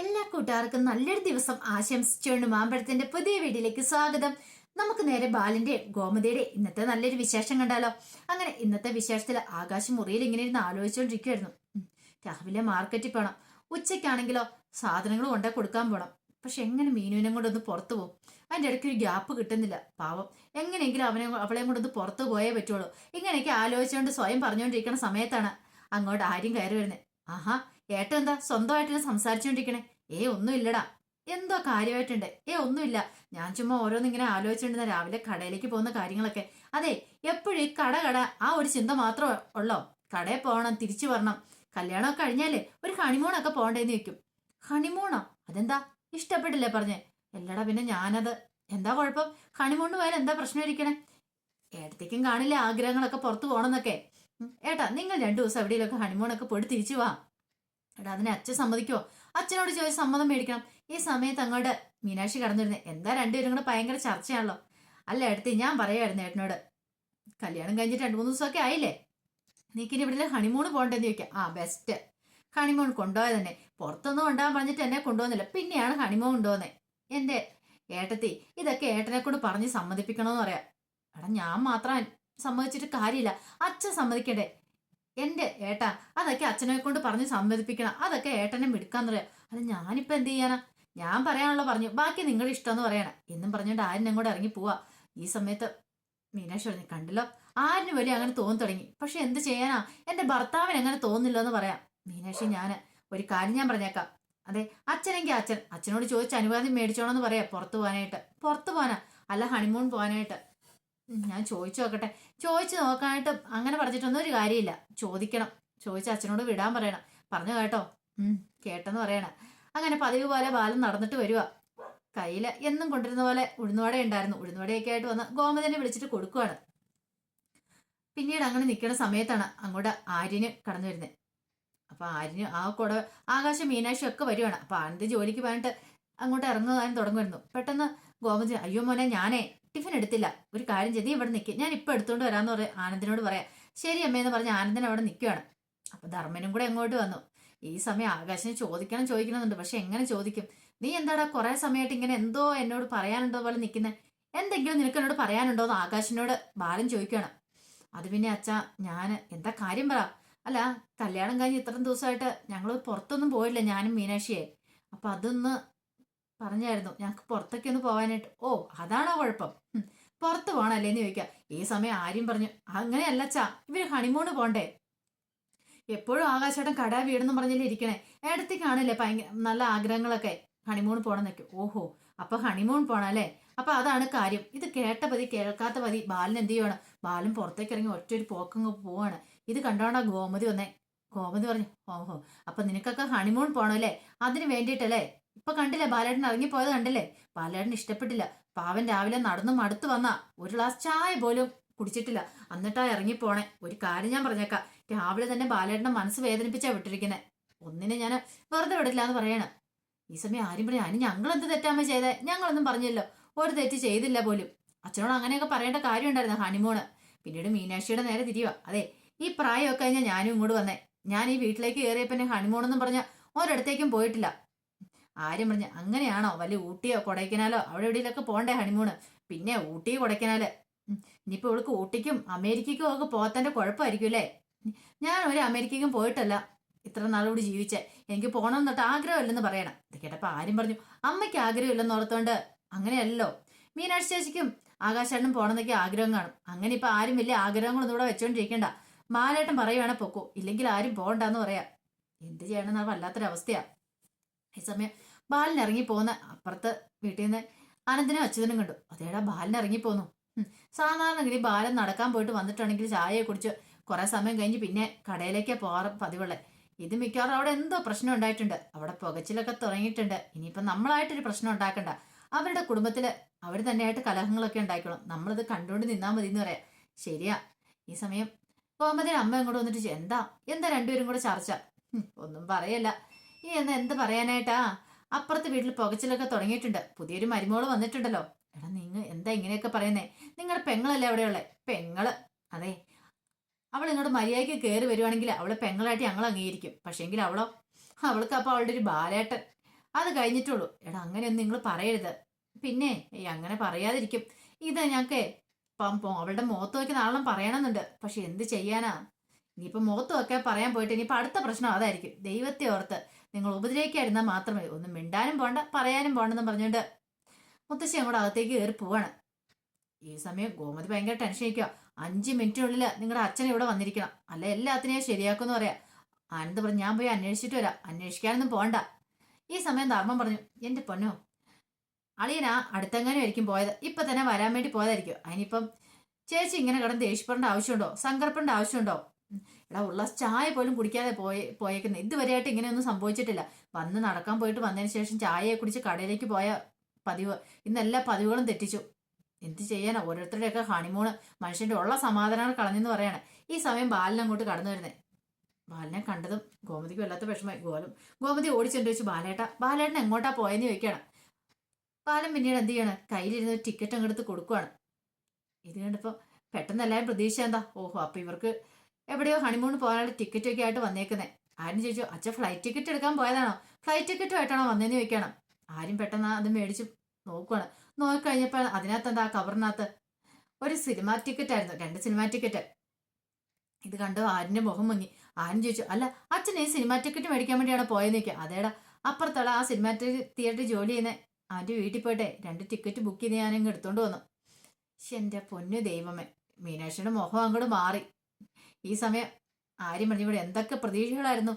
എല്ലാ കൂട്ടുകാർക്കും നല്ലൊരു ദിവസം ആശംസിച്ചുകൊണ്ട് മാമ്പഴത്തിന്റെ പുതിയ വീഡിയോയിലേക്ക് സ്വാഗതം. നമുക്ക് നേരെ ബാലിന്റെ ഗോമതിയുടെ ഇന്നത്തെ നല്ലൊരു വിശേഷം കണ്ടാലോ? അങ്ങനെ ഇന്നത്തെ വിശേഷത്തിൽ ആകാശം മുറിയിൽ ഇങ്ങനെ ഇരുന്ന് ആലോചിച്ചുകൊണ്ടിരിക്കുവായിരുന്നു രാവിലെ മാർക്കറ്റിൽ പോകണം ഉച്ചയ്ക്കാണെങ്കിലോ സാധനങ്ങൾ കൊണ്ടേ കൊടുക്കാൻ പോണം. പക്ഷെ എങ്ങനെ മീനുവിനെ കൊണ്ടൊന്ന് പുറത്തു പോകും? അതിന്റെ ഇടയ്ക്ക് ഒരു ഗ്യാപ്പ് കിട്ടുന്നില്ല. പാവം എങ്ങനെയെങ്കിലും അവനെ അവളെയും കൊണ്ടൊന്ന് പുറത്തു പോയേ പറ്റുള്ളൂ. ഇങ്ങനെയൊക്കെ ആലോചിച്ചുകൊണ്ട് സ്വയം പറഞ്ഞുകൊണ്ടിരിക്കുന്ന സമയത്താണ് അങ്ങോട്ട് ആരും കയറി വരുന്നത് ആഹാ ഏട്ടൻ എന്താ സ്വന്തമായിട്ട് സംസാരിച്ചുകൊണ്ടിരിക്കണേ ഏ ഒന്നും ഒന്നുമില്ലടാ. എന്തോ കാര്യമായിട്ടുണ്ട്. ഏ ഒന്നുമില്ല. ഞാൻ ചുമ്മാ ഓരോന്നിങ്ങനെ ആലോചിച്ചിട്ടുണ്ട് രാവിലെ കടയിലേക്ക് പോകുന്ന കാര്യങ്ങളൊക്കെ. അതെ എപ്പോഴും ഈ കട കട. ആ ഒരു ചിന്ത മാത്രമേ ഉള്ളോ? കടയിൽ പോകണം തിരിച്ചു വരണം. കല്യാണമൊക്കെ കഴിഞ്ഞാലേ ഒരു ഹണിമൂണൊക്കെ പോകണ്ടേന്ന് വെക്കും ഹണിമൂണോ? അതെന്താ? ഇഷ്ടപ്പെട്ടില്ലേ പറഞ്ഞേ. എല്ലടാ പിന്നെ ഞാനത് എന്താ കുഴപ്പം? ഹണിമൂണ് പോയാൽ എന്താ പ്രശ്നം ഇരിക്കണേ ഏട്ടത്തേക്കും കാണില്ല ആഗ്രഹങ്ങളൊക്കെ പുറത്തു പോകണമെന്നൊക്കെ. ഏട്ടാ നിങ്ങൾ രണ്ടു ദിവസം എവിടെയെങ്കിലൊക്കെ ഹണിമൂണൊക്കെ പോയിട്ട് തിരിച്ചു വാ. എടാ അതിനെ അച്ഛൻ സമ്മതിക്കുമോ അച്ഛനോട് ചോദിച്ച് സമ്മതം മേടിക്കണം. ഈ സമയത്ത് അങ്ങോട്ട് മീനാക്ഷി കടന്നിരുന്നു എന്താ രണ്ടുപേരും കൂടെ ഭയങ്കര ചർച്ചയാണല്ലോ? അല്ല എടുത്ത് ഞാൻ പറയായിരുന്നു ഏട്ടനോട്. കല്യാണം കഴിഞ്ഞിട്ട് രണ്ടു മൂന്ന് ദിവസമൊക്കെ ആയില്ലേ? നീക്കിനി ഇവിടെ ഹണിമൂൺ പോകണ്ടെന്ന് ചോദിക്കാം. ആ ബെസ്റ്റ് ഹണിമൂൺ കൊണ്ടുപോയത് തന്നെ പുറത്തൊന്നും കൊണ്ടുപോകാൻ പറഞ്ഞിട്ട് എന്നെ കൊണ്ടുപോകുന്നില്ല. പിന്നെയാണ് ഹണിമൂൺ കൊണ്ടുപോകുന്നത് എന്റെ ഏട്ടത്തി ഇതൊക്കെ ഏട്ടനെ കൊണ്ട് പറഞ്ഞ് സമ്മതിപ്പിക്കണമെന്ന് പറയാം. എടാ ഞാൻ മാത്രം സമ്മതിച്ചിട്ട് കാര്യമില്ല. അച്ഛൻ സമ്മതിക്കണ്ടേ? എന്റെ ഏട്ടാ അതൊക്കെ അച്ഛനെ കൊണ്ട് പറഞ്ഞ് സമ്മതിപ്പിക്കണം. അതൊക്കെ ഏട്ടനെ മിടുക്കാന്ന് പറയാം അത് ഞാനിപ്പോ എന്ത് ചെയ്യാനാ? ഞാൻ പറയാനുള്ള പറഞ്ഞു. ബാക്കി നിങ്ങളുടെ ഇഷ്ടം എന്ന് പറയണം. എന്നും പറഞ്ഞുകൊണ്ട് ആരിനും കൂടെ ഇറങ്ങി പോവാ. ഈ സമയത്ത് മീനാക്ഷി പറഞ്ഞു കണ്ടല്ലോ ആരിന് വലിയ അങ്ങനെ തോന്നി തുടങ്ങി. പക്ഷെ എന്ത് ചെയ്യാനാ? എന്റെ ഭർത്താവിന് അങ്ങനെ തോന്നില്ല എന്ന് പറയാം. മീനാക്ഷി ഞാൻ ഒരു കാര്യം ഞാൻ പറഞ്ഞേക്കാം. അതെ അച്ഛനെങ്കിൽ അച്ഛൻ. അച്ഛനോട് ചോദിച്ച് അനുവാദം മേടിച്ചോണെന്ന് പറയാ പുറത്തു പോകാനായിട്ട് പുറത്തു പോകാനാ അല്ല ഹണിമൂൺ പോകാനായിട്ട് ഞാൻ ചോദിച്ചു നോക്കട്ടെ. ചോദിച്ചു നോക്കാനായിട്ട് അങ്ങനെ പറഞ്ഞിട്ടൊന്നും ഒരു കാര്യമില്ല. ചോദിക്കണം. ചോദിച്ച അച്ഛനോട് വിടാൻ പറയണം. പറഞ്ഞു കേട്ടോ. കേട്ടെന്ന് പറയണം. അങ്ങനെ പതിവ് പോലെ ബാലൻ നടന്നിട്ട് വരിക കയ്യിൽ എന്നും കൊണ്ടിരുന്ന പോലെ ഉഴുന്നുവട ഉണ്ടായിരുന്നു. ഉഴുന്നുവടയൊക്കെ ആയിട്ട് വന്ന് ഗോമതിനെ വിളിച്ചിട്ട് കൊടുക്കുവാണ്. പിന്നീട് അങ്ങനെ നിൽക്കുന്ന സമയത്താണ് അങ്ങോട്ട് ആര്യന് കടന്നു വരുന്നത് അപ്പൊ ആര്യന് ആ കൂടെ ആകാശം മീനാക്ഷി ഒക്കെ വരുവാണ്. അപ്പൊ ആനന്ദ് ജോലിക്ക് പോയിട്ട് അങ്ങോട്ട് ഇറങ്ങുവാൻ തുടങ്ങുമായിരുന്നു. പെട്ടെന്ന് ഗോമതി അയ്യോ മോനെ ഞാനേ ടിഫിൻ എടുത്തില്ല. ഒരു കാര്യം ചെയ്ത് ഇവിടെ നിൽക്കുക ഞാൻ ഇപ്പൊ എടുത്തുകൊണ്ട് വരാന്ന് പറയാം ആനന്ദിനോട് പറയാം. ശരി അമ്മയെന്ന് പറഞ്ഞ് ആനന്ദൻ അവിടെ നിൽക്കുകയാണ് അപ്പൊ ധർമ്മനും കൂടെ അങ്ങോട്ട് വന്നു? ഈ സമയം ആകാശിനെ ചോദിക്കണം ചോദിക്കണമെന്നുണ്ട്. പക്ഷെ എങ്ങനെ ചോദിക്കും? നീ എന്താടാ കുറെ സമയമായിട്ട് ഇങ്ങനെ എന്തോ എന്നോട് പറയാനുണ്ടോ പോലെ നിൽക്കുന്നത് എന്തെങ്കിലും നിനക്ക് എന്നോട് പറയാനുണ്ടോ എന്ന് ആകാശിനോട് ബാലൻ ചോദിക്കുകയാണ് അത് പിന്നെ അച്ഛാ ഞാൻ എന്താ കാര്യം പറ? അല്ല കല്യാണം കഴിഞ്ഞ് ഇത്രയും ദിവസമായിട്ട് ഞങ്ങൾ പുറത്തൊന്നും പോയില്ല ഞാനും മീനാക്ഷിയെ. അപ്പൊ അതൊന്ന് പറഞ്ഞായിരുന്നു. ഞങ്ങൾക്ക് പുറത്തൊക്കെ ഒന്ന് പോകാനായിട്ട് ഓ അതാണോ കുഴപ്പം? പുറത്ത് പോകണല്ലേ എന്ന് ചോദിക്കാം ഈ സമയം ആര്യം പറഞ്ഞു. അങ്ങനെയല്ല ചാ ഇവർ ഹണിമൂണ് പോണ്ടേ? എപ്പോഴും ആകാശേട്ടൻ കടാ വീടെന്ന് പറഞ്ഞല്ലേ ഇരിക്കണേ. ഇടത്തേക്കാണല്ലേ കാണില്ലേ ഭയങ്കര നല്ല ആഗ്രഹങ്ങളൊക്കെ ഹണിമൂൺ പോണെന്നൊക്കെ. ഓഹോ അപ്പൊ ഹണിമൂൺ പോണല്ലേ? അപ്പൊ അതാണ് കാര്യം. ഇത് കേട്ട പതി കേൾക്കാത്ത പതി ബാലൻ എന്ത് ചെയ്യണം ബാലൻ പുറത്തേക്ക് ഇറങ്ങി ഒറ്റ ഒരു പോക്കങ്ങ് പോവാണ്. ഇത് കണ്ടോണ്ടാ ഗോമതി വന്നേ? ഗോമതി പറഞ്ഞു ഓഹോ അപ്പൊ നിനക്കൊക്കെ ഹണിമൂൺ പോണല്ലേ? അതിന് വേണ്ടിയിട്ടല്ലേ? ഇപ്പൊ കണ്ടില്ലേ ബാലേട്ടൻ ഇറങ്ങിപ്പോയത് കണ്ടില്ലേ? ബാലേട്ടൻ ഇഷ്ടപ്പെട്ടില്ല. പാവൻ രാവിലെ നടന്നു മടുത്തു വന്ന ഒരു ഗ്ലാസ് ചായ പോലും കുടിച്ചിട്ടില്ല. എന്നിട്ടാ ഇറങ്ങിപ്പോണേ. ഒരു കാര്യം ഞാൻ പറഞ്ഞേക്കാം. രാവിലെ തന്നെ ബാലേട്ടനെ മനസ്സ് വേദനിപ്പിച്ചാ വിട്ടിരിക്കുന്നത് ഒന്നിനെ ഞാൻ വെറുതെ വിടില്ല എന്ന് പറയണ. ഈ സമയം ആരും പറയും അതിന് ഞങ്ങൾ എന്ത് തെറ്റാമ്മ ചെയ്തേ? ഞങ്ങളൊന്നും പറഞ്ഞല്ലോ ഒരു തെറ്റ് ചെയ്തില്ല പോലും. അച്ഛനോട് അങ്ങനെയൊക്കെ പറയേണ്ട കാര്യം ഉണ്ടായിരുന്നു ഹണിമൂണ്? പിന്നീട് മീനാക്ഷിയുടെ നേരെ തിരിയുക അതെ ഈ പ്രായമൊക്കെ കഴിഞ്ഞാൽ ഞാനും ഇങ്ങോട്ട് വന്നേ. ഞാൻ ഈ വീട്ടിലേക്ക് കയറിയപ്പോ ഹണിമൂണെന്നും പറഞ്ഞ ഒരിടത്തേക്കും പോയിട്ടില്ല. ആരും പറഞ്ഞ അങ്ങനെയാണോ? വലിയ ഊട്ടിയോ കൊടൈക്കനാലോ? അവിടെ എവിടെയെങ്കിലൊക്കെ പോണ്ടേ ഹണിമൂണ്? പിന്നെ ഊട്ടി കൊടൈക്കനാല്. ഉം, ഇനിയിപ്പോ ഇവൾക്ക് ഊട്ടിക്കും അമേരിക്കയ്ക്കും ഒക്കെ പോകത്തന്റെ കുഴപ്പമായിരിക്കും അല്ലേ? ഞാൻ ഒരു അമേരിക്കയ്ക്കും പോയിട്ടല്ല ഇത്ര നാളുകൂടി ജീവിച്ചേ. എനിക്ക് പോകണം എന്നിട്ട് ആഗ്രഹമില്ലെന്ന് പറയണം. ഇത് കേട്ടപ്പോ ആരും പറഞ്ഞു അമ്മയ്ക്ക് ആഗ്രഹമില്ലെന്ന് ഓർത്തോണ്ട്? അങ്ങനെയല്ലോ. മീനാക്ഷി ചേച്ചിക്കും ആകാശേട്ടനും പോകണമെന്നൊക്കെ ആഗ്രഹം കാണും. അങ്ങനെ ഇപ്പൊ ആരും വലിയ ആഗ്രഹങ്ങളൊന്നും ഇവിടെ വെച്ചോണ്ടിരിക്കണ്ട. മാലേട്ടൻ പറയുവാണെ പൊക്കോ ഇല്ലെങ്കിൽ ആരും പോകണ്ടെന്ന് പറയാം. എന്ത് ചെയ്യണമെന്നാണ് വല്ലാത്തൊരവസ്ഥയാ. ഈ സമയം ബാലൻ ഇറങ്ങി പോകുന്ന അപ്പുറത്ത് വീട്ടിൽ നിന്ന് അനന്തനും അച്യുതനും കണ്ടു. അതേടാ ബാലൻ ഇറങ്ങി ഉം. സാധാരണഗതി ബാലൻ നടക്കാൻ പോയിട്ട് വന്നിട്ടുണ്ടെങ്കിൽ ചായയെ കുടിച്ച് കുറെ സമയം കഴിഞ്ഞ് പിന്നെ കടയിലേക്കാണ് പോകാറ് പതിവുള്ള. ഇത് മിക്കവാറും അവിടെ എന്തോ പ്രശ്നം ഉണ്ടായിട്ടുണ്ട്. അവിടെ പുകച്ചിലൊക്കെ തുടങ്ങിയിട്ടുണ്ട്. ഇനിയിപ്പം നമ്മളായിട്ടൊരു പ്രശ്നം ഉണ്ടാക്കണ്ട. അവരുടെ കുടുംബത്തിൽ അവർ തന്നെയായിട്ട് കലഹങ്ങളൊക്കെ ഉണ്ടാക്കണം നമ്മളിത് കണ്ടുകൊണ്ട് നിന്നാൽ മതി എന്ന് പറയാം. ശരിയാ. ഈ സമയം കോമതിന് അമ്മ ഇങ്ങോട്ട് വന്നിട്ട് എന്താ? എന്താ രണ്ടുപേരും കൂടെ ചർച്ച? ഒന്നും പറയല്ല. ഈ എന്നാ എന്ത് പറയാനായിട്ടാ? അപ്പുറത്തെ വീട്ടിൽ പുകച്ചിലൊക്കെ തുടങ്ങിയിട്ടുണ്ട്. പുതിയൊരു മരുമോൾ വന്നിട്ടുണ്ടല്ലോ. എടാ നിങ്ങൾ എന്താ ഇങ്ങനെയൊക്കെ പറയുന്നേ? നിങ്ങളുടെ പെങ്ങളല്ലേ അവിടെയുള്ളേ? പെങ്ങൾ. അതെ. അവൾ ഇങ്ങോട്ട് മര്യാദയ്ക്ക് കയറി വരുവാണെങ്കിൽ അവളെ പെങ്ങളായിട്ട് ഞങ്ങൾ അംഗീകരിക്കും. പക്ഷേങ്കിൽ അവളോ? അവൾക്ക് അപ്പോൾ അവളുടെ ഒരു ബാലേട്ടൻ. അത് കഴിഞ്ഞിട്ടുള്ളൂ. എടാ അങ്ങനെയൊന്നും നിങ്ങൾ പറയരുത്. പിന്നെ ഈ അങ്ങനെ പറയാതിരിക്കും. ഇത് ഞങ്ങൾക്ക് ഇപ്പം അവളുടെ മുഖത്ത് നോക്കി നാളെ പറയണമെന്നുണ്ട്. പക്ഷെ എന്ത് ചെയ്യാനാ? ഇനിയിപ്പോൾ മുഖത്ത് ഒക്കെ പറയാൻ പോയിട്ട് ഇനിയിപ്പോൾ അടുത്ത പ്രശ്നം അതായിരിക്കും. ദൈവത്തെ ഓർത്ത് നിങ്ങൾ ഉപദ്രവിക്കാതിരുന്നാൽ മാത്രമേ ഒന്നും മിണ്ടാനും പോണ്ട പറയാനും പോണ്ടെന്ന് പറഞ്ഞുകൊണ്ട് മുത്തശ്ശി അങ്ങോട്ട് അകത്തേക്ക് കയറി പോവാണ്. ഈ സമയം ഗോമതി ഭയങ്കര ടെൻഷൻ ആയിരിക്കുക അഞ്ച് മിനിറ്റിനുള്ളിൽ നിങ്ങളുടെ അച്ഛൻ ഇവിടെ വന്നിരിക്കണം. അല്ല എല്ലാത്തിനെയും ശരിയാക്കുമെന്ന് പറയാ. ആനന്ദ് പറഞ്ഞു ഞാൻ പോയി അന്വേഷിച്ചിട്ട് വരാം. അന്വേഷിക്കാനൊന്നും പോണ്ട. ഈ സമയം ധർമ്മം പറഞ്ഞു എന്റെ പൊന്നോ അളിയനാ അടുത്തെങ്ങാനും ആയിരിക്കും പോയത്. ഇപ്പൊ തന്നെ വരാൻ വേണ്ടി പോയതായിരിക്കും. അതിനിപ്പം ചേച്ചി ഇങ്ങനെ കിടന്ന് ദേഷ്യപ്പെടേണ്ട ആവശ്യമുണ്ടോ? സങ്കടപ്പെടേണ്ട ആവശ്യമുണ്ടോ? എടാ ഉള്ള ചായ പോലും കുടിക്കാതെ പോയ പോയേക്കുന്നത് ഇതുവരെയായിട്ട് ഇങ്ങനെയൊന്നും സംഭവിച്ചിട്ടില്ല. വന്ന് നടക്കാൻ പോയിട്ട് വന്നതിന് ശേഷം ചായയെ കുടിച്ച് കടയിലേക്ക് പോയ പതിവ് ഇന്നെല്ലാ പതിവുകളും തെറ്റിച്ചു. എന്ത് ചെയ്യാനാ? ഓരോരുത്തരുടെയൊക്കെ ഹണിമൂണ് മനുഷ്യന്റെ ഉള്ള സമാധാനങ്ങൾ കളഞ്ഞെന്ന് പറയാണ്. ഈ സമയം ബാലൻ അങ്ങോട്ട് കടന്നു വരുന്നേ. ബാലനെ കണ്ടതും ഗോമതിക്ക് വല്ലാത്ത വിഷമമായി. ഗോലും ഗോമതി ഓടിച്ചെന്ന് വെച്ച് ബാലേട്ട ബാലേട്ടൻ എങ്ങോട്ടാ പോയെന്ന് ചോദിക്കണം ബാലൻ പിന്നീട് എന്ത് ചെയ്യണം? കയ്യിലിരുന്ന് ടിക്കറ്റ് അങ്ങെടുത്ത് കൊടുക്കുവാണ്. ഇത് കണ്ടപ്പോൾ പെട്ടെന്ന് എല്ലാവരും പ്രതീക്ഷ എന്താ? ഓഹോ അപ്പൊ ഇവർക്ക് എവിടെയോ ഹണിമൂൺ പോകാനുള്ള ടിക്കറ്റ് ഒക്കെ ആയിട്ട് വന്നേക്കുന്നേ. ആരും ചോദിച്ചു അച്ഛ ഫ്ലൈറ്റ് ടിക്കറ്റ് എടുക്കാൻ പോയതാണോ? ഫ്ലൈറ്റ് ടിക്കറ്റുമായിട്ടാണോ വന്നതെന്ന് ചോദിക്കണം. ആരും പെട്ടെന്ന് അത് മേടിച്ച് നോക്കുവാണ്. നോക്കിക്കഴിഞ്ഞപ്പോൾ അതിനകത്ത് എന്താ കവറിനകത്ത്? ഒരു സിനിമ ടിക്കറ്റ് ആയിരുന്നു രണ്ട് സിനിമ ടിക്കറ്റ് ഇത് കണ്ടു ആരിന്റെ മുഖം മുങ്ങി. ആരും ചോദിച്ചു അല്ല അച്ഛൻ ഈ സിനിമ ടിക്കറ്റ് മേടിക്കാൻ വേണ്ടിയാണ് പോയെന്ന് ചോദിക്കുക. അതേടാ അപ്പുറത്തുള്ള ആ സിനിമ തിയേറ്ററിൽ ജോലി ചെയ്യുന്ന അവന്റെ വീട്ടിൽ പോയിട്ടെ രണ്ട് ടിക്കറ്റ് ബുക്ക് ചെയ്ത് ഞാനങ്ങ് എടുത്തോണ്ട് വന്നു. പക്ഷെ എന്റെ പൊന്നു ദൈവമേ. മീനാക്ഷിയുടെ മുഖം അങ്ങോട്ട് മാറി. ഈ സമയം ആര്യം പറഞ്ഞു ഇവിടെ എന്തൊക്കെ പ്രതീക്ഷകളായിരുന്നു?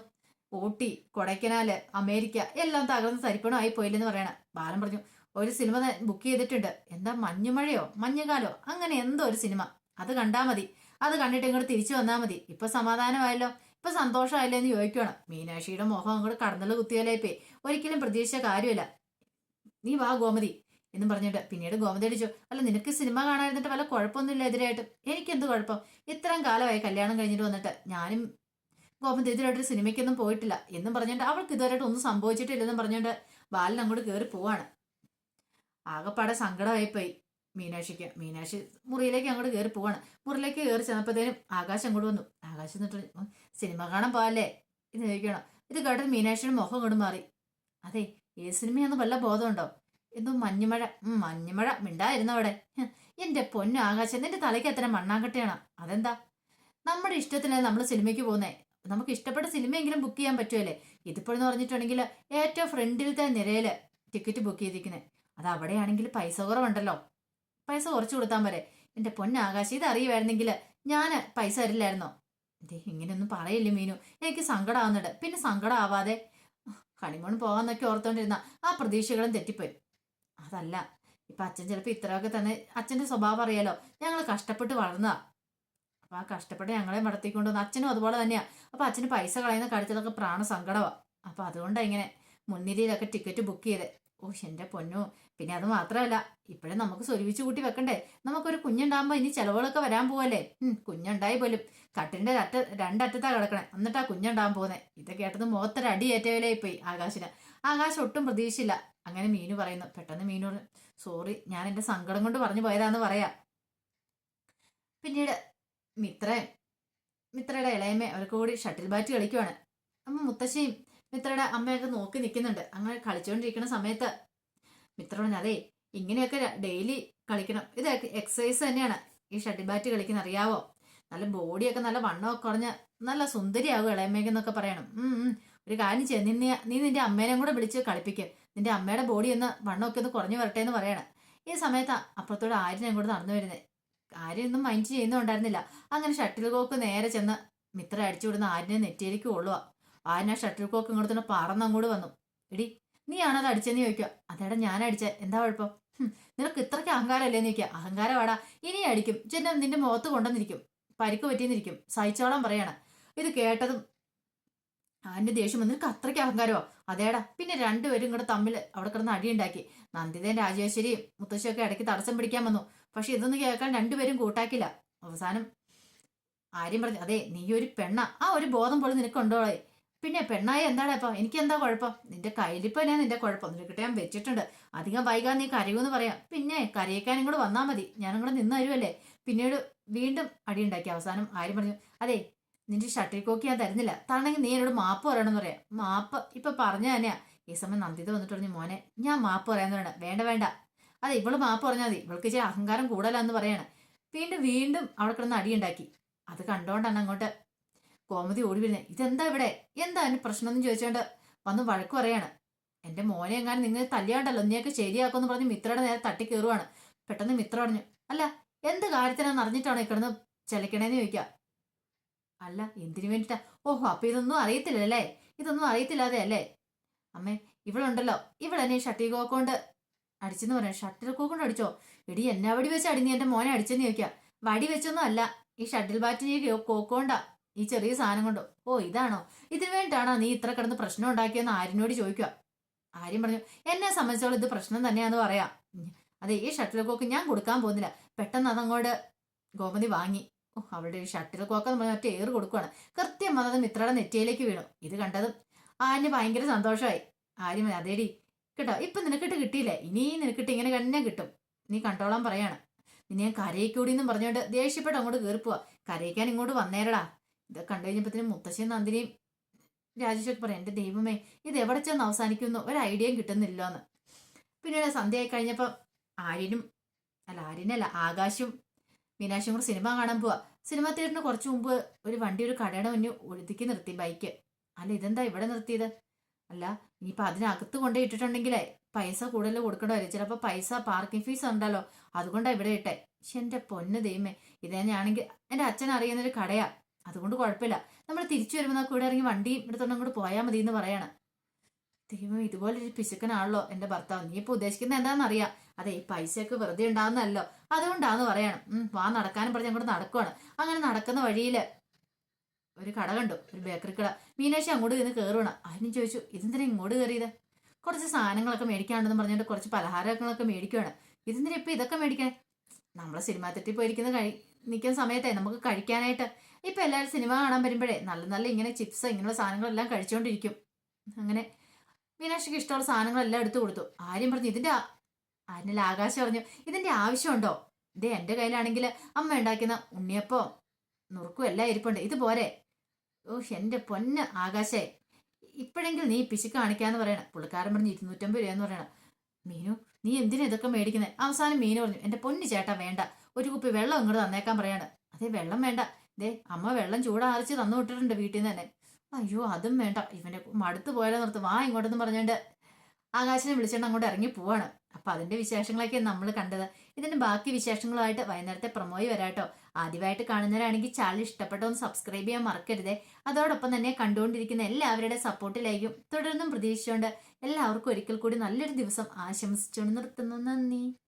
ഊട്ടി കൊടൈക്കനാല് അമേരിക്ക എല്ലാം തകർന്ന് തരിപ്പണമായി പോയില്ലെന്ന് പറയണ. ബാലം പറഞ്ഞു ഒരു സിനിമ ബുക്ക് ചെയ്തിട്ടുണ്ട്. എന്താ മഞ്ഞുമഴയോ മഞ്ഞുകാലോ? അങ്ങനെ എന്തോ ഒരു സിനിമ. അത് കണ്ടാ മതി. അത് കണ്ടിട്ട് ഇങ്ങോട്ട് തിരിച്ചു വന്നാൽ മതി. ഇപ്പൊ സമാധാനമായല്ലോ? ഇപ്പൊ സന്തോഷമായല്ലോ എന്ന് ചോദിക്കണം മീനാക്ഷിയുടെ മുഖം അങ്ങോട്ട് കടന്നുള്ള കുത്തിയാലേ പേ ഒരിക്കലും പ്രതീക്ഷിച്ച കാര്യമില്ല. നീ വാ ഗോമതി. എന്നും പറഞ്ഞിട്ട് പിന്നീട് ഗോമതി അല്ല നിനക്ക് സിനിമ കാണാതിരുന്നിട്ട് വല്ല കുഴപ്പമൊന്നുമില്ല എതിരായിട്ട്? എനിക്കെന്ത് കുഴപ്പം? ഇത്രയും കാലമായി കല്യാണം കഴിഞ്ഞിട്ട് വന്നിട്ട് ഞാനും ഗോമതി എതിരായിട്ടൊരു സിനിമയ്ക്കൊന്നും പോയിട്ടില്ല. എന്നും പറഞ്ഞിട്ട് അവൾക്ക് ഇതുവരെയായിട്ട് ഒന്നും സംഭവിച്ചിട്ടില്ലെന്നും പറഞ്ഞുകൊണ്ട് ബാലൻ അങ്ങോട്ട് കയറി പോവാണ്. ആകെപ്പാടെ സങ്കടമായിപ്പോയി മീനാക്ഷിക്ക്. മീനാക്ഷി മുറിയിലേക്ക് അങ്ങോട്ട് കയറി പോവാണ്. മുറിയിലേക്ക് കയറി ചെന്നപ്പോഴത്തേനും ആകാശം അങ്ങോട്ട് വന്നു. ആകാശം എന്നിട്ട് സിനിമ കാണാൻ പോവല്ലേ? ഇത് ചോദിക്കണം ഇത് കേട്ടിട്ട് മീനാക്ഷിയുടെ മുഖം അങ്ങോട്ട് മാറി. അതെ ഏത് സിനിമയാണെന്ന് വല്ല ബോധമുണ്ടോ? എന്തോ മഞ്ഞുമഴ മഞ്ഞുമഴ മിണ്ടായിരുന്നവിടെ അവിടെ. എന്റെ പൊന്നു ആകാശം നിന്റെ തലയ്ക്ക് എത്ര മണ്ണാങ്കട്ടയാണ്? അതെന്താ? നമ്മുടെ ഇഷ്ടത്തിനല്ലേ നമ്മൾ സിനിമയ്ക്ക് പോകുന്നേ. നമുക്ക് ഇഷ്ടപ്പെട്ട സിനിമയെങ്കിലും ബുക്ക് ചെയ്യാൻ പറ്റുമല്ലേ? ഇതിപ്പോഴെന്ന് പറഞ്ഞിട്ടുണ്ടെങ്കിൽ ഏറ്റവും ഫ്രണ്ടിലത്തെ നിരയിൽ ടിക്കറ്റ് ബുക്ക് ചെയ്തിരിക്കുന്നത് അത് അവിടെയാണെങ്കിൽ പൈസ കുറവുണ്ടല്ലോ. പൈസ കുറച്ച് കൊടുത്താൽ പോരെ. എന്റെ പൊന്നാകാശം ഇത് അറിയുമായിരുന്നെങ്കിൽ ഞാൻ പൈസ തരില്ലായിരുന്നോ? ദേ ഇങ്ങനെയൊന്നും പറയില്ലേ മീനു. എനിക്ക് സങ്കടമാവുന്നുണ്ട് പിന്നെ സങ്കടം ആവാതെ ഹണിമൂൺ പോകാന്നൊക്കെ ഓർത്തോണ്ടിരുന്ന ആ പ്രതീക്ഷകളും തെറ്റിപ്പോയി. അതല്ല. ഇപ്പൊ അച്ഛൻ ചിലപ്പോ ഇത്രയൊക്കെ തന്നെ അച്ഛന്റെ സ്വഭാവം അറിയാലോ. ഞങ്ങൾ കഷ്ടപ്പെട്ട് വളർന്നതാ. അപ്പൊ ആ കഷ്ടപ്പെട്ട് ഞങ്ങളെ വളർത്തിക്കൊണ്ട് വന്ന അച്ഛനും അതുപോലെ തന്നെയാ. അപ്പൊ അച്ഛന് പൈസ കളയുന്ന കാര്യത്തിലൊക്കെ പ്രാണ സങ്കടമാ അപ്പൊ അതുകൊണ്ടാ ഇങ്ങനെ മുൻനിരയിലൊക്കെ ടിക്കറ്റ് ബുക്ക് ചെയ്തേ. ഓ എന്റെ പൊന്നു. പിന്നെ അത് മാത്രമല്ല ഇപ്പോഴും നമുക്ക് സ്വരുവിച്ച് കൂട്ടി വെക്കണ്ടേ? നമുക്കൊരു കുഞ്ഞുണ്ടാകുമ്പോ ഇനി ചിലവുകളൊക്കെ വരാൻ പോവല്ലേ? കുഞ്ഞുണ്ടായി പോലും. കട്ടിന്റെ അറ്റ രണ്ടറ്റത്താ കിടക്കണേ. എന്നിട്ടാ കുഞ്ഞുണ്ടാകാൻ പോകുന്നത് ഇത് കേട്ടത് മുഖത്തൊരു അടി ഏറ്റവലേ പോയി ആകാശിന്. ആകാശം ഒട്ടും പ്രതീക്ഷിച്ചില്ല. അങ്ങനെ മീനു പറയുന്നു. പെട്ടെന്ന് മീനു സോറി ഞാൻ എന്റെ സങ്കടം കൊണ്ട് പറഞ്ഞു പോയതാന്ന് പറയാ. പിന്നീട് മിത്ര മിത്രയുടെ ഇളയമ്മ അവർക്ക് കൂടി ഷട്ടിൽ ബാറ്റ് കളിക്കുവാണ്. അമ്മ മുത്തശ്ശിയും മിത്രയുടെ അമ്മയൊക്കെ നോക്കി നിൽക്കുന്നുണ്ട്. അങ്ങനെ കളിച്ചുകൊണ്ടിരിക്കുന്ന സമയത്ത് മിത്ര പറഞ്ഞു അതെ ഇങ്ങനെയൊക്കെ ഡെയിലി കളിക്കണം. ഇത് എക്സസൈസ് തന്നെയാണ്. ഈ ഷട്ടിൽ ബാറ്റ് കളിക്കുന്ന അറിയാവോ? നല്ല ബോഡിയൊക്കെ നല്ല വണ്ണമൊക്കെ കുറഞ്ഞ് നല്ല സുന്ദരിയാവും ഇളയമ്മയ്ക്കെന്നൊക്കെ പറയണം. ഒരു കാര്യം ചെയ്യാം. നിന്നെ നീ നിന്റെ അമ്മേനെയും കൂടെ വിളിച്ച് കളിപ്പിക്കുക നിന്റെ അമ്മയുടെ ബോഡി ഒന്ന് വണ്ണമൊക്കെ ഒന്ന് കുറഞ്ഞു വരട്ടെ എന്ന് പറയണം. ഈ സമയത്ത് അപ്പുറത്തോട് ആര്യനെ അങ്ങോട്ട് നടന്നു വരുന്നത് ആര്യനൊന്നും മൈൻഡ് ചെയ്യുന്നുണ്ടായിരുന്നില്ല അങ്ങനെ ഷട്ടിൽ കോക്ക് നേരെ ചെന്ന് മിത്ര അടിച്ചു വിടുന്ന ആര്യനെ നെറ്റിയിലേക്ക് കൊള്ളുക ആര്യനെ ഷട്ടിൽ കോക്ക് ഇങ്ങോട്ട് തന്നെ പറന്നങ്ങോട്ട് വന്നു. എടി നീയാണോ അത് അടിച്ചെന്ന് ചോദിക്കുക അതേടാ ഞാൻ അടിച്ച. എന്താ കുഴപ്പം? നിനക്ക് ഇത്രയ്ക്ക് അഹങ്കാരമല്ലേന്ന് ചോദിക്കുക അഹങ്കാരമാടാ ഇനി അടിക്കും. ചെന്ന നിന്റെ മുഖത്ത് കൊണ്ടുവന്നിരിക്കും. പരിക്ക് പറ്റിയെന്നിരിക്കും സഹിച്ചോളാൻ പറയണം. ഇത് കേട്ടതും ആന്റെ ദേഷ്യം വന്ന് നിനക്ക് അത്രയ്ക്ക് അഹങ്കാരമോ. അതേടാ പിന്നെ രണ്ടുപേരും കൂടെ തമ്മിൽ അവിടെ കിടന്ന് അടിയുണ്ടാക്കി. നന്ദിതയും രാജേശ്വരിയും മുത്തശ്ശിയൊക്കെ ഇടയ്ക്ക് തടസ്സം പിടിക്കാൻ വന്നു. പക്ഷെ ഇതൊന്നും കേൾക്കാൻ രണ്ടുപേരും കൂട്ടാക്കില്ല. അവസാനം ആര്യം പറഞ്ഞു അതെ നീ ഒരു പെണ്ണ. ആ ഒരു ബോധം പോലും നിനക്കുണ്ടോളെ പിന്നെ പെണ്ണായ എന്താടാ ഇപ്പൊ? എനിക്ക് എന്താ കുഴപ്പം? നിന്റെ കയ്യിലിപ്പോ ഞാൻ നിന്റെ കുഴപ്പം. നിനക്കിട്ട് ഞാൻ വെച്ചിട്ടുണ്ട്. അധികം വൈകാൻ നീ കരയൂന്ന് പറയാം. പിന്നെ കരയിക്കാനും കൂടെ വന്നാൽ മതി. ഞാനും കൂടെ നിന്ന് തരുമല്ലേ പിന്നീട് വീണ്ടും അടിയുണ്ടാക്കി. അവസാനം ആര്യം പറഞ്ഞു അതെ നിന്റെ ഷട്ടിൽ കോക്ക് ഞാൻ തരുന്നില്ല. താണെങ്കിൽ നീ എന്നോട് മാപ്പ് പറയണമെന്ന് പറയാം. മാപ്പ് ഇപ്പൊ പറഞ്ഞ തന്നെയാ. ഈ സമയം നന്ദിത വന്നിട്ട് പറഞ്ഞു മോനെ ഞാൻ മാപ്പ് പറയാന്ന് പറയണ വേണ്ട വേണ്ട. അതെ ഇവൾ മാപ്പ് പറഞ്ഞാൽ മതി. ഇവൾക്ക് ഇച്ചിരി അഹങ്കാരം കൂടുതലാന്ന് പറയാണ്. വീണ്ടും വീണ്ടും അവിടെ കിടന്ന് അടിയുണ്ടാക്കി. അത് കണ്ടോണ്ടാണ് അങ്ങോട്ട് കോമതി ഓടി വരുന്നത് ഇതെന്താ ഇവിടെ? എന്താ അതിന് പ്രശ്നം എന്ന് ചോദിച്ചോണ്ട് വന്ന് വഴക്ക് പറയാണ്. എന്റെ മോനെ എങ്ങാനും നിങ്ങൾ തല്ലിയാണ്ടല്ലോ? നീയൊക്കെ ശരിയാക്കുമെന്ന് പറഞ്ഞ് മിത്രയുടെ നേരെ തട്ടി കയറുവാണ്. പെട്ടെന്ന് മിത്ര പറഞ്ഞു അല്ല എന്ത് കാര്യത്തിനാന്ന് അറിഞ്ഞിട്ടാണോ കിടന്ന് ചെലക്കണേന്ന് ചോദിക്കുക അല്ല എന്തിനു വേണ്ടിട്ടാ? ഓഹോ അപ്പൊ ഇതൊന്നും അറിയത്തില്ലല്ലേ? ഇതൊന്നും അറിയത്തില്ലാതെ അല്ലേ അമ്മേ ഇവളുണ്ടല്ലോ. ഇവളെന്നെ ഷട്ടിൽ കോക്കൊണ്ട് അടിച്ചെന്ന് പറയാം. ഷട്ടിൽ കോക്കൊണ്ട് അടിച്ചോ? എടി എന്നാ വടി വെച്ച് അടി നീ മോനെ അടിച്ചെന്ന് ചോദിക്കുക വടി വെച്ചൊന്നും അല്ല. ഈ ഷട്ടിൽ ബാറ്റ് കോക്കോണ്ടാ ഈ ചെറിയ സാധനം കൊണ്ടോ. ഓ ഇതാണോ? ഇതിനു വേണ്ടിട്ടാണോ നീ ഇത്ര കിടന്ന് പ്രശ്നം ഉണ്ടാക്കിയെന്ന് ആര്യനോട് ചോദിക്കുക ആര്യം പറഞ്ഞു എന്നെ സംബന്ധിച്ചോളം ഇത് പ്രശ്നം തന്നെയാന്ന് പറയാം. അതെ ഈ ഷട്ടിൽ കോക്ക് ഞാൻ കൊടുക്കാൻ പോകുന്നില്ല. പെട്ടെന്ന് അതങ്ങോട്ട് ഗോമതി വാങ്ങി. അവളുടെ ഒരു ഷട്ടിൽ കോക്ക നമ്മൾ മറ്റേ ഏറ് കൊടുക്കുവാണ്. കൃത്യം വന്നത് മിത്രയുടെ നെറ്റിയിലേക്ക് വീണു. ഇത് കണ്ടതും ആര്യ ഭയങ്കര സന്തോഷമായി. ആര്യം അതേടി കേട്ടോ ഇപ്പൊ നിനക്കിട്ട് കിട്ടിയില്ലേ? ഇനി നിനക്കിട്ട് ഇങ്ങനെ തന്നെ കിട്ടും. നീ കണ്ടോളാൻ പറയാണ്. നിന്നെ ഞാൻ കരയിക്കൂടി എന്നും പറഞ്ഞുകൊണ്ട് ദേഷ്യപ്പെട്ട് അങ്ങോട്ട് കയറിപ്പോവാ കരയിക്കാൻ ഇങ്ങോട്ട് വന്നേരടാ. ഇത് കണ്ടു കഴിഞ്ഞപ്പോഴത്തേനും മുത്തശ്ശിയും നന്ദിനിയും രാജേഷൊക്കെ പറയാം എന്റെ ദൈവമേ ഇത് എവിടെ ചെന്ന് അവസാനിക്കുന്നു? ഒരു ഐഡിയയും കിട്ടുന്നില്ലോന്ന്. പിന്നീട് സന്ധ്യയായി കഴിഞ്ഞപ്പോൾ ആര്യനും അല്ല ആര്യനല്ല ആകാശും മീനാക്ഷിയും കൂടെ സിനിമ കാണാൻ പോവാ. സിനിമ തിയേറ്ററിന് കുറച്ച് മുമ്പ് ഒരു വണ്ടി ഒരു കടയുടെ മുന്നിൽ ഒഴുതിക്ക് നിർത്തി ബൈക്ക്. അല്ല ഇതെന്താ ഇവിടെ നിർത്തിയത്? അല്ല ഇനിയിപ്പോൾ അതിനകത്ത് കൊണ്ടേ ഇട്ടിട്ടുണ്ടെങ്കിലേ പൈസ കൂടുതൽ കൊടുക്കേണ്ടി വരും. ചിലപ്പോൾ പൈസ പാർക്കിംഗ് ഫീസ് ഉണ്ടല്ലോ അതുകൊണ്ടാണ് ഇവിടെ ഇട്ടെ. പക്ഷെ എന്റെ പൊന്ന് ദൈവമേ തന്നെയാണെങ്കിൽ എന്റെ അച്ഛൻ അറിയുന്നൊരു കടയാ. അതുകൊണ്ട് കുഴപ്പമില്ല. നമ്മൾ തിരിച്ചു വരുമ്പോൾ നമുക്ക് ഇവിടെ ഇറങ്ങി വണ്ടിയും എടുത്തോണ്ട് അങ്ങോട്ട് പോയാൽ മതി എന്ന് പറയാണ്. ദൈവം ഇതുപോലെ ഒരു പിശുക്കനാണല്ലോ എന്റെ ഭർത്താവ്. നീ ഇപ്പോൾ ഉദ്ദേശിക്കുന്നത് എന്താണെന്നറിയാം. അതെ ഈ പൈസയൊക്കെ വെറുതെ ഉണ്ടാകുന്നല്ലോ അതുകൊണ്ടാന്ന് പറയണം. ഉം, വാ നടക്കാനും പറഞ്ഞ് അങ്ങോട്ട് നടക്കുവാണ്. അങ്ങനെ നടക്കുന്ന വഴിയിൽ ഒരു കട കണ്ടു ഒരു ബേക്കറി കട. മീനാക്ഷി അങ്ങോട്ട് ഇന്ന് കയറുവാണ് അതിന് ചോദിച്ചു ഇതെന്തിനാ ഇങ്ങോട്ട് കയറിയത് കുറച്ച് സാധനങ്ങളൊക്കെ മേടിക്കാണ്ടെന്ന് പറഞ്ഞിട്ട് കുറച്ച് പലഹാരങ്ങളൊക്കെ മേടിക്കുവാണ്. ഇതെന്തിനാ ഇപ്പൊ ഇതൊക്കെ മേടിക്കാൻ നമ്മളെ സിനിമാ തെറ്റിൽ പോയിരിക്കുന്ന കഴി നിൽക്കുന്ന സമയത്തെ നമുക്ക് കഴിക്കാനായിട്ട്. ഇപ്പൊ എല്ലാവരും സിനിമ കാണാൻ വരുമ്പോഴേ നല്ല നല്ല ഇങ്ങനെ ചിപ്സ് ഇങ്ങനെയുള്ള സാധനങ്ങളെല്ലാം കഴിച്ചുകൊണ്ടിരിക്കും അങ്ങനെ മീനാക്ഷിക്ക് ഇഷ്ടമുള്ള സാധനങ്ങളെല്ലാം എടുത്തു കൊടുത്തു. ആര്യം പറഞ്ഞു ഇതിന്റെ ആര്യനിൽ ആകാശം പറഞ്ഞു ഇതിന്റെ ആവശ്യമുണ്ടോ? ഇതേ എന്റെ കയ്യിലാണെങ്കിൽ അമ്മ ഉണ്ടാക്കുന്ന ഉണ്ണിയപ്പോ നുറുക്കും എല്ലാം ഇരിപ്പുണ്ട്. ഇത് പോരെ. ഓ എന്റെ പൊന്ന് ആകാശേ ഇപ്പോഴെങ്കിൽ നീ പിശുക്ക് കാണിക്കാന്ന് പറയണം. പുള്ളിക്കാരൻ പറഞ്ഞ് ഇരുന്നൂറ്റമ്പത് രൂപയെന്ന് പറയണം. മീനു നീ എന്തിനാ ഇതൊക്കെ മേടിക്കുന്നത് അവസാനം മീനു പറഞ്ഞു എന്റെ പൊന്ന് ചേട്ടാ വേണ്ട. ഒരു കുപ്പി വെള്ളം ഇങ്ങോട്ട് തന്നേക്കാൻ പറയാണ്. അതെ വെള്ളം വേണ്ട. ദേ അമ്മ വെള്ളം ചൂടാറിച്ച് തന്നു വിട്ടിട്ടുണ്ട് വീട്ടിൽ നിന്ന് തന്നെ. അയ്യോ അതും വേണ്ട. ഇവന്റെ മടുത്ത് പോയാലോ നിർത്ത് വാ ഇങ്ങോട്ടെന്ന് പറഞ്ഞുകൊണ്ട് ആകാശിനെ വിളിച്ചുകൊണ്ട് അങ്ങോട്ട് ഇറങ്ങി പോവാണ്. അപ്പൊ അതിന്റെ വിശേഷങ്ങളൊക്കെ നമ്മൾ കണ്ടത്. ഇതിന്റെ ബാക്കി വിശേഷങ്ങളുമായിട്ട് വൈകുന്നേരത്തെ പ്രൊമോയി വരാട്ടോ. ആദ്യമായിട്ട് കാണുന്നവരാണെങ്കിൽ ചാനൽ ഇഷ്ടപ്പെട്ടോ ഒന്ന് സബ്സ്ക്രൈബ് ചെയ്യാൻ മറക്കരുതേ. അതോടൊപ്പം തന്നെ കണ്ടുകൊണ്ടിരിക്കുന്ന എല്ലാവരുടെ സപ്പോർട്ടിലായിരിക്കും തുടർന്നും പ്രതീക്ഷിച്ചുകൊണ്ട് എല്ലാവർക്കും ഒരിക്കൽ കൂടി നല്ലൊരു ദിവസം ആശംസിച്ചുകൊണ്ട് നിർത്തുന്നു. നന്ദി.